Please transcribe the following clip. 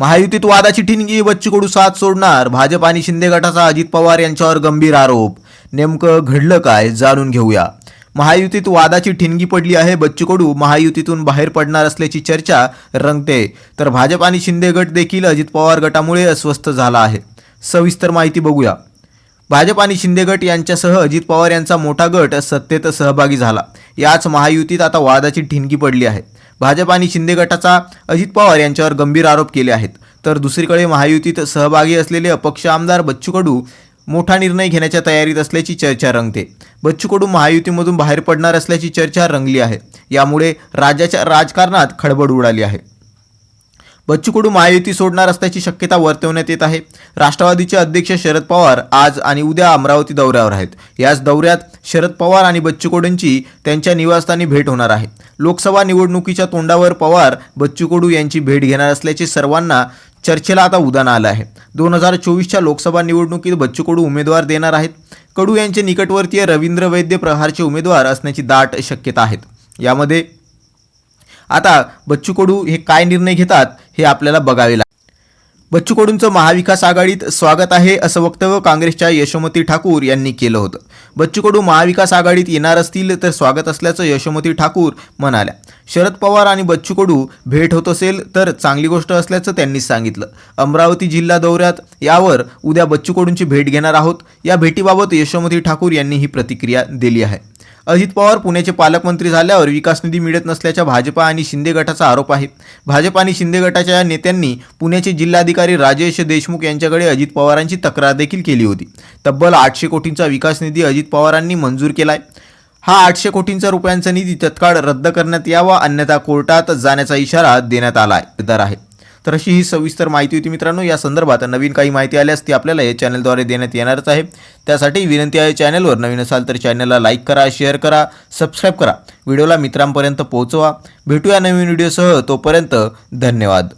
महायुतीत वादाची ठिणगी बच्चूकडू साथ सोडणार. भाजप आणि शिंदे गटाचा अजित पवार यांच्यावर गंभीर आरोप. नेमकं घडलं काय जाणून घेऊया. महायुतीत वादाची ठिणगी पडली आहे बच्चू कडू महायुतीतून बाहेर पडणार असल्याची चर्चा रंगते. तर भाजप आणि शिंदे गट देखील अजित पवार गटामुळे अस्वस्थ झाला आहे. सविस्तर माहिती बघूया. भाजप आणि शिंदे गट यांच्यासह अजित पवार यांचा मोठा गट सत्तेत सहभागी झाला. याच महायुतीत आता वादाची ठिणगी पडली आहे. भाजप आणि शिंदे गटाचा अजित पवार यांच्यावर गंभीर आरोप केले आहेत. तर दुसरीकडे महायुतीत सहभागी असलेले अपक्ष आमदार बच्चू कडू मोठा निर्णय घेण्याच्या तयारीत असल्याची चर्चा रंगते. बच्चू कडू महायुतीमधून बाहेर पडणार असल्याची चर्चा रंगली आहे. यामुळे राज्याच्या राजकारणात खळबळ उडाली आहे. बच्चू कडू महायुती सोडणार असल्याची शक्यता वर्तवण्यात येत आहे. राष्ट्रवादीचे अध्यक्ष शरद पवार आज आणि उद्या अमरावती दौऱ्यावर आहेत. याच दौऱ्यात शरद पवार आणि बच्चू कडूंची त्यांच्या निवासस्थानी भेट होणार आहे. लोकसभा निवडणुकीच्या तोंडावर पवार बच्चू कडू यांची भेट घेणार असल्याचे सर्वांना चर्चेला आता उदाहरण आलं आहे. दोन हजार चोवीसच्या लोकसभा निवडणुकीत बच्चू कडू उमेदवार देणार आहेत. कडू यांचे निकटवर्तीय रवींद्र वैद्य प्रहारचे उमेदवार असण्याची दाट शक्यता आहेत. यामध्ये आता बच्चू कडू हे काय निर्णय घेतात हे आपल्याला बघावे लागेल बच्चू कडूंचं महाविकास आघाडीत स्वागत आहे असं वक्तव्य काँग्रेसच्या यशोमती ठाकूर यांनी केलं होतं. बच्चू कडू महाविकास आघाडीत येणार असतील तर स्वागत असल्याचं यशोमती ठाकूर म्हणाल्या. शरद पवार आणि बच्चू कडू भेट होत असेल तर चांगली गोष्ट असल्याचं त्यांनी सांगितलं. अमरावती जिल्हा दौऱ्यात यावर उद्या बच्चू कडूंची भेट घेणार आहोत. या भेटीबाबत यशोमती ठाकूर यांनी ही प्रतिक्रिया दिली आहे. अजित पवार पुण्याचे पालकमंत्री झाल्यावर विकास निधी मिळत नसल्याच्या भाजपा आणि शिंदे गटाचा आरोप आहे. भाजप आणि शिंदे गटाच्या नेत्यांनी पुण्याचे जिल्हाधिकारी राजेश देशमुख यांच्याकडे अजित पवारांची तक्रार देखील केली होती. तब्बल आठशे कोटींचा विकास निधी अजित पवारांनी मंजूर केलाय. हा आठशे कोटींचा रुपयांचा निधी तत्काळ रद्द करण्यात यावा अन्यथा कोर्टात जाण्याचा इशारा देण्यात आला आहे दर आहे. तर अशी ही सविस्तर माहिती होती मित्रांनो. या संदर्भात नवीन काही माहिती आल्यास ती आपल्याला या चॅनलद्वारे देण्यात येणारच आहे. त्यासाठी विनंती आहे चॅनलवर नवीन असाल तर चॅनलला लाईक करा शेअर करा सबस्क्राईब करा. व्हिडिओला मित्रांपर्यंत पोहोचवा. भेटूया नवीन व्हिडिओसह. तोपर्यंत धन्यवाद.